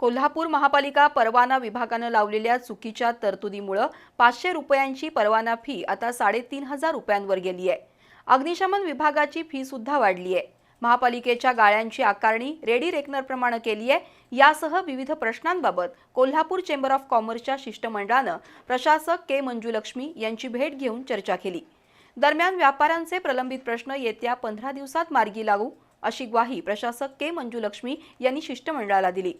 कोल्हापूर महापालिका परवाना विभागानं लावलेल्या चुकीच्या तरतुदीमुळं पाचशे रुपयांची परवाना फी आता साडेतीन हजार रुपयांवर गेली आहे. अग्निशमन विभागाची फी सुद्धा वाढली आहे. महापालिकेच्या गाळ्यांची आकारणी रेडी रेकनरप्रमाणे केली आहे. यासह विविध प्रश्नांबाबत कोल्हापूर चेंबर ऑफ कॉमर्सच्या शिष्टमंडळानं प्रशासक के मंजुलक्ष्मी यांची भेट घेऊन चर्चा केली. दरम्यान व्यापाऱ्यांचे प्रलंबित प्रश्न येत्या पंधरा दिवसात मार्गी लागू अशी ग्वाही प्रशासक के मंजुलक्ष्मी यांनी शिष्टमंडळाला दिली.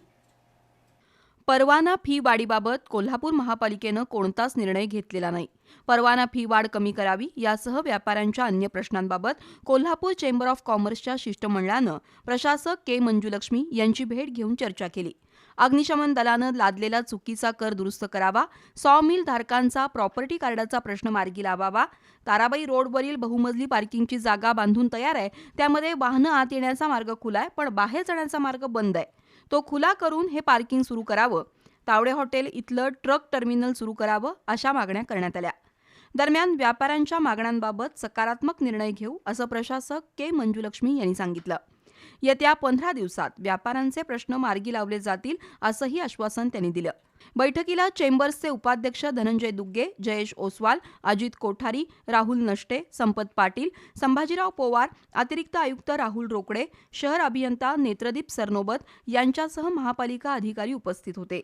परवाना फी वाढीबाबत कोल्हापूर महापालिकेनं कोणताच निर्णय घेतलेला नाही. परवाना फी वाढ कमी करावी यासह व्यापाऱ्यांच्या अन्य प्रश्नांबाबत कोल्हापूर चेंबर ऑफ कॉमर्सच्या शिष्टमंडळानं प्रशासक के मंजुलक्ष्मी यांची भेट घेऊन चर्चा केली. अग्निशमन दलानं लादलेला चुकीचा कर दुरुस्त करावा सॉ मिल धारकांचा प्रॉपर्टी कार्डाचा प्रश्न मार्गी लावावा ताराबाई रोडवरील बहुमजली पार्किंगची जागा बांधून तयार आहे त्यामध्ये वाहनं आत येण्याचा मार्ग खुला आहे पण बाहेर जाण्याचा मार्ग बंद आहे. तो खुला करून हे पार्किंग सुरू करावं तावडे हॉटेल इथलं ट्रक टर्मिनल सुरू करावं अशा मागण्या करण्यात आल्या. दरम्यान व्यापाऱ्यांच्या मागण्यांबाबत सकारात्मक निर्णय घेऊ असं प्रशासक के मंजुलक्ष्मी यांनी सांगितलं. येत्या पंधरा दिवसात व्यापाऱ्यांचे प्रश्न मार्गी लावले जातील असंही आश्वासन त्यांनी दिलं. बैठकीला चेंबर्सचे उपाध्यक्ष धनंजय दुग्गे जयेश ओसवाल अजित कोठारी राहुल नष्टे संपत पाटील संभाजीराव पोवार अतिरिक्त आयुक्त राहुल रोकडे शहर अभियंता नेत्रदीप सरनोबत यांच्यासह महापालिका अधिकारी उपस्थित होते.